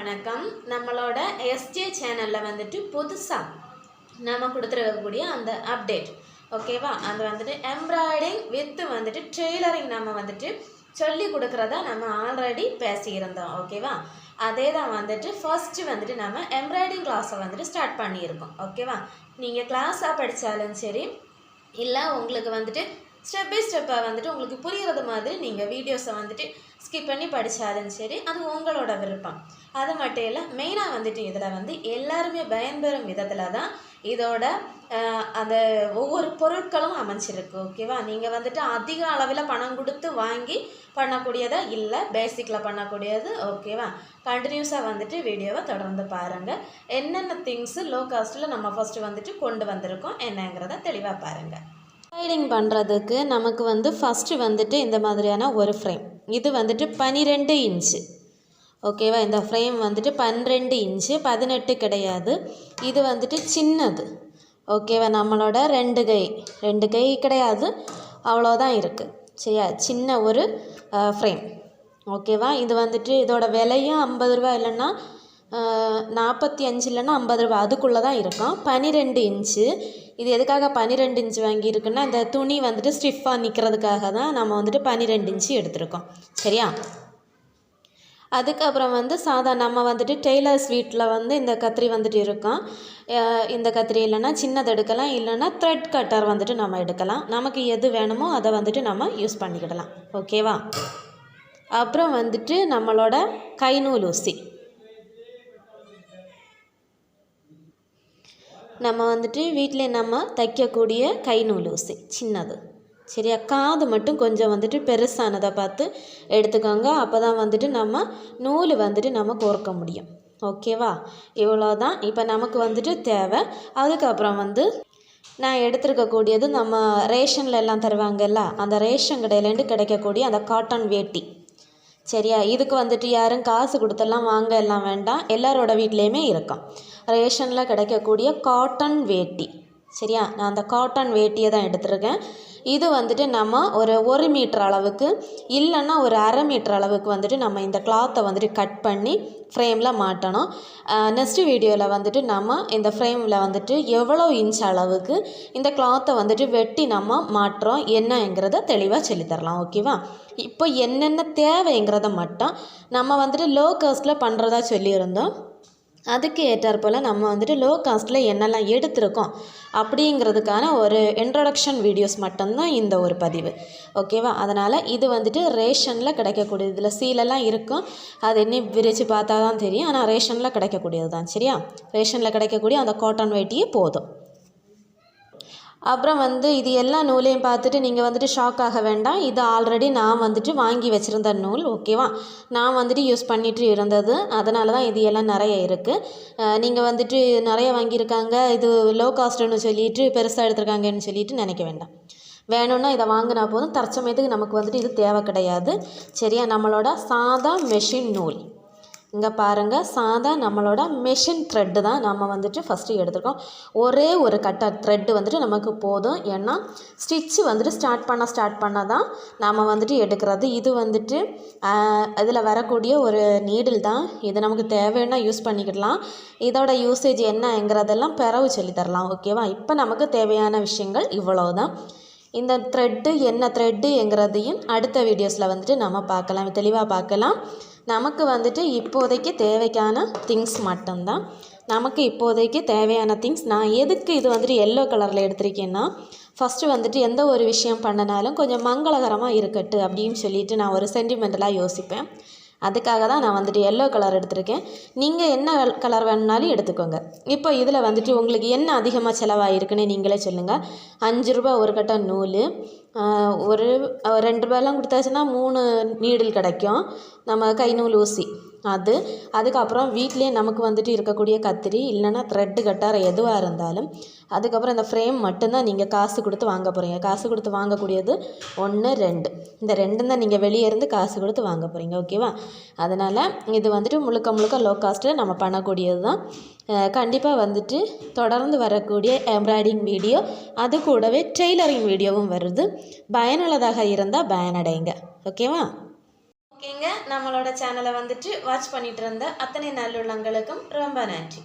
வணக்கம். நம்மளோட எஸ்ஜே சேனலில் வந்துட்டு புதுசாக நம்ம கொடுத்துருக்கக்கூடிய அந்த அப்டேட் ஓகேவா அது வந்துட்டு எம்ப்ராய்டிங் வித்து வந்துட்டு ட்ரெய்லரிங் நம்ம வந்துட்டு சொல்லி கொடுக்குறதா நம்ம ஆல்ரெடி பேசியிருந்தோம். ஓகேவா அதே தான் வந்துட்டு ஃபர்ஸ்ட்டு வந்துட்டு நம்ம எம்ப்ராய்டிங் கிளாஸை வந்துட்டு ஸ்டார்ட் பண்ணியிருக்கோம். ஓகேவா நீங்கள் கிளாஸாக படித்தாலும் சரி இல்லை உங்களுக்கு வந்துட்டு ஸ்டெப் பை ஸ்டெப்பாக வந்துட்டு உங்களுக்கு புரிகிறது மாதிரி நீங்கள் வீடியோஸை வந்துட்டு ஸ்கிப் பண்ணி படித்தாலும் சரி அது உங்களோட விருப்பம். அது மட்டும் இல்லை மெயினாக வந்துட்டு இதில் வந்து எல்லாருமே பயன்பெறும் விதத்தில் தான் இதோட அந்த ஒவ்வொரு பொருட்களும் அமைஞ்சிருக்கு ஓகேவா நீங்கள் வந்துட்டு அதிக அளவில் பணம் கொடுத்து வாங்கி பண்ணக்கூடியதா இல்லை பேசிக்கில் பண்ணக்கூடியது ஓகேவா கண்டினியூஸாக வந்துட்டு வீடியோவை தொடர்ந்து பாருங்கள் என்னென்ன திங்ஸு லோ காஸ்ட்டில் நம்ம ஃபஸ்ட்டு வந்துட்டு கொண்டு வந்திருக்கோம் என்னங்கிறத தெளிவாக பாருங்கள் ரைடிங் பண்ணுறதுக்கு நமக்கு வந்து ஃபஸ்ட்டு வந்துட்டு இந்த மாதிரியான ஒரு ஃப்ரேம் இது வந்துட்டு பன்னிரெண்டு இன்ச்சு ஓகேவா இந்த ஃப்ரேம் வந்துட்டு பன்னிரெண்டு இன்ச்சு பதினெட்டு கிடையாது. இது வந்துட்டு சின்னது. ஓகேவா நம்மளோட ரெண்டு கை. ரெண்டு கை கிடையாது. அவ்வளோதான் இருக்குது சரியா? சின்ன ஒரு ஃப்ரேம் ஓகேவா இது வந்துட்டு இதோட விலையும் ஐம்பது ரூபா இல்லைன்னா நாற்பத்தி அஞ்சு இல்லைன்னா ஐம்பது ரூபா அதுக்குள்ளே தான் இருக்கும். பன்னிரெண்டு இன்ச்சு. இது எதுக்காக பன்னிரெண்டு இன்ச்சு வாங்கியிருக்குன்னா இந்த துணி வந்துட்டு ஸ்டிஃபாக நிற்கிறதுக்காக தான் நம்ம வந்துட்டு பன்னிரெண்டு இன்ச்சு எடுத்திருக்கோம். சரியா? அதுக்கப்புறம் வந்து சாதா நம்ம வந்துட்டு டெய்லர்ஸ் வீட்டில் வந்து இந்த கத்திரி வந்துட்டு இருக்கோம். இந்த கத்திரி இல்லைன்னா சின்னது எடுக்கலாம். இல்லைன்னா த்ரெட் கட்டர் வந்துட்டு நம்ம எடுக்கலாம். நமக்கு எது வேணுமோ அதை வந்துட்டு நம்ம யூஸ் பண்ணிக்கிடலாம். ஓகேவா அப்புறம் வந்துட்டு நம்மளோட கைநூல் ஊசி. நம்ம வந்துட்டு வீட்டிலே நம்ம தைக்கக்கூடிய கை நூல் ஊசி சின்னது. சரியா? காது மட்டும் கொஞ்சம் வந்துட்டு பெருசானதை பார்த்து எடுத்துக்கோங்க. அப்போ தான் வந்துட்டு நம்ம நூல் வந்துட்டு நம்ம கோர்க்க முடியும். ஓகேவா? இவ்வளோ தான் இப்போ நமக்கு வந்துட்டு தேவை. அதுக்கப்புறம் வந்து நான் எடுத்துருக்கக்கூடியது நம்ம ரேஷனில் எல்லாம் தருவாங்கல்ல அந்த ரேஷன் கடையிலேருந்து கிடைக்கக்கூடிய அந்த காட்டன் வேட்டி. சரியா? இதுக்கு வந்துட்டு யாரும் காசு கொடுத்தெல்லாம் வாங்க எல்லாம் வேண்டாம். எல்லாரோட வீட்லேயுமே இருக்கும். ரேஷனில் கிடைக்கக்கூடிய காட்டன் வேட்டி. சரியா? நான் அந்த காட்டன் வேட்டியை தான் எடுத்திருக்கேன். இது வந்துட்டு நம்ம ஒரு ஒரு மீட்டர் அளவுக்கு இல்லைன்னா ஒரு அரை மீட்டர் அளவுக்கு வந்துட்டு நம்ம இந்த கிளாத்தை வந்துட்டு கட் பண்ணி ஃப்ரேமில் மாட்டணும். நெக்ஸ்ட் வீடியோவில் வந்துட்டு நம்ம இந்த ஃப்ரேமில் வந்துட்டு எவ்வளோ இன்ச் அளவுக்கு இந்த கிளாத்தை வந்துட்டு வெட்டி நம்ம மாட்டுறோம் என்னங்கிறத தெளிவாக சொல்லித்தரலாம் ஓகேவா இப்போ என்னென்ன தேவைங்கிறத மட்டும் நம்ம வந்துட்டு லோ காஸ்ட்டில் பண்ணுறதா சொல்லியிருந்தோம். அதுக்கு ஏற்றாற்போல் நம்ம வந்துட்டு லோ காஸ்ட்டில் என்னெல்லாம் எடுத்திருக்கோம் அப்படிங்கிறதுக்கான ஒரு இன்ட்ரடக்ஷன் வீடியோஸ் மட்டும்தான் இந்த ஒரு பதிவு. ஓகேவா அதனால் இது வந்துட்டு ரேஷனில் கிடைக்கக்கூடியது. இதில் சீலெல்லாம் இருக்கும். அது என்ன விரித்து பார்த்தா தான் தெரியும். ஆனால் ரேஷனில் கிடைக்கக்கூடியது தான் சரியா? ரேஷனில் கிடைக்கக்கூடிய அந்த காட்டன் வேட்டியே போதும். அப்புறம் வந்து இது எல்லா நூலையும் பார்த்துட்டு நீங்கள் வந்துட்டு ஷாக் ஆக வேண்டாம். இது ஆல்ரெடி நான் வந்துட்டு வாங்கி வச்சுருந்த நூல் ஓகேவா நான் வந்துட்டு யூஸ் பண்ணிட்டு இருந்தது. அதனால தான் இது எல்லாம் நிறைய இருக்குது நீங்கள் வந்துட்டு நிறைய வாங்கியிருக்காங்க. இது லோ காஸ்ட்டுன்னு சொல்லிட்டு பெருசாக எடுத்திருக்காங்கன்னு சொல்லிட்டு நினைக்க வேண்டாம். வேணும்னா இதை வாங்கினா போதும். தற்சமயத்துக்கு நமக்கு வந்துட்டு இது தேவை கிடையாது. சரியா? நம்மளோட சாதா மெஷின் நூல். இங்கே பாருங்கள் சாதா நம்மளோட மெஷின் த்ரெட்டு தான் நம்ம வந்துட்டு ஃபஸ்ட்டு எடுத்துருக்கோம். ஒரே ஒரு கட்ட த்ரெட்டு வந்துட்டு நமக்கு போதும். ஏன்னா ஸ்டிச்சு வந்துட்டு ஸ்டார்ட் பண்ண ஸ்டார்ட் பண்ண தான் நாம் வந்துட்டு எடுக்கிறது. இது வந்துட்டு இதில் வரக்கூடிய ஒரு நீடில் தான். இது நமக்கு தேவைன்னா யூஸ் பண்ணிக்கிடலாம். இதோட யூசேஜ் என்னங்கிறதெல்லாம் பிறவு சொல்லித்தரலாம் ஓகேவா இப்போ நமக்கு தேவையான விஷயங்கள் இவ்வளோ தான் இந்த த்ரெட்டு என்ன த்ரெட்டுங்கிறதையும் அடுத்த வீடியோஸில் வந்துட்டு நம்ம பார்க்கலாம். தெளிவாக பார்க்கலாம். நமக்கு வந்துட்டு இப்போதைக்கு தேவைக்கான திங்ஸ் மட்டும்தான். நமக்கு இப்போதைக்கு தேவையான திங்ஸ் நான் எதுக்கு இது வந்துட்டு எல்லோ கலரில் எடுத்திருக்கேன்னா ஃபஸ்ட்டு வந்துட்டு எந்த ஒரு விஷயம் பண்ணினாலும் கொஞ்சம் மங்களகரமாக இருக்கட்டு அப்படின்னு சொல்லிட்டு நான் ஒரு சென்டிமெண்டலாக யோசிப்பேன். அதுக்காக தான் நான் வந்துட்டு எல்லோ கலர் எடுத்திருக்கேன். நீங்கள் என்ன கலர் வேணுனாலும் எடுத்துக்கோங்க. இப்போ இதில் வந்துட்டு உங்களுக்கு என்ன அதிகமாக செலவாயிருக்குன்னு நீங்களே சொல்லுங்கள் அஞ்சு ரூபா ஒரு கட்ட நூல் ஒரு ரெண்டு ரூபாயெல்லாம் கொடுத்தாச்சுன்னா மூணு நீடில் கிடைக்கும். நம்ம கை நூல் ஊசி. அது. அதுக்கப்புறம் வீட்லேயே நமக்கு வந்துட்டு இருக்கக்கூடிய கத்திரி இல்லைன்னா த்ரெட்டு கட்டார் எதுவாக இருந்தாலும் அதுக்கப்புறம் இந்த ஃப்ரேம் மட்டும்தான் நீங்கள் காசு கொடுத்து வாங்க போகிறீங்க காசு கொடுத்து வாங்கக்கூடியது ஒன்று ரெண்டு. இந்த ரெண்டும் தான் நீங்கள் வெளியே இருந்து காசு கொடுத்து வாங்க போகிறீங்க ஓகேவா அதனால் இது வந்துட்டு முழுக்க முழுக்க லோ காஸ்ட்டில் நம்ம பண்ணக்கூடியது தான். கண்டிப்பாக வந்துட்டு தொடர்ந்து வரக்கூடிய எம்ப்ராய்டிங் வீடியோ அது கூடவே டெய்லரிங் வீடியோவும் வருது. பயனுள்ளதாக இருந்தால் பயனடைங்க. ஓகேவா ஓகேங்க. நம்மளோட சேனலை வந்துட்டு வாட்ச் பண்ணிட்டு இருந்த அத்தனை நல்லுள்ளங்களுக்கும் ரொம்ப நன்றி.